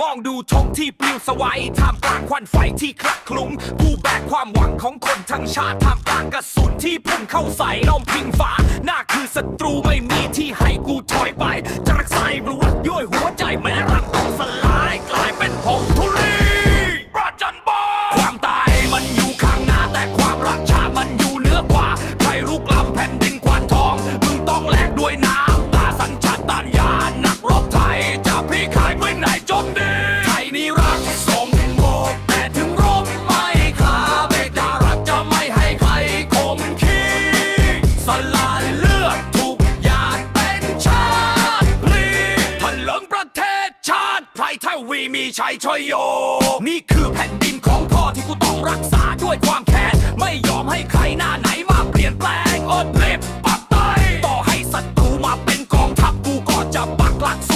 มองดูธงที่ปลิวสวัยท่ามกลางควันไฟที่คลักคลุ้งผู้แบกความหวังของคนทั้งชาติท่ามกลางกระสุนที่พุ่งเข้าใส่ล้อมพิงฟ้าหน้าคือศัตรูไม่มีที่ให้กูถอยไปจะรักษาบลัวด้วยหัวใจแม สลายเลือดทุกยาเป็นชาติพลีถลิงประเทศชาติไพรทวีมีชัยชยโย นี่คือแผ่นดินของพ่อที่กูต้องรักษาด้วยความแค้นไม่ยอมให้ใครหน้าไหนมาเปลี่ยนแปลงอดเล็บปักใต้ต่อให้ศัตรูมาเป็นกองทัพกูก็จะปักหลักสู้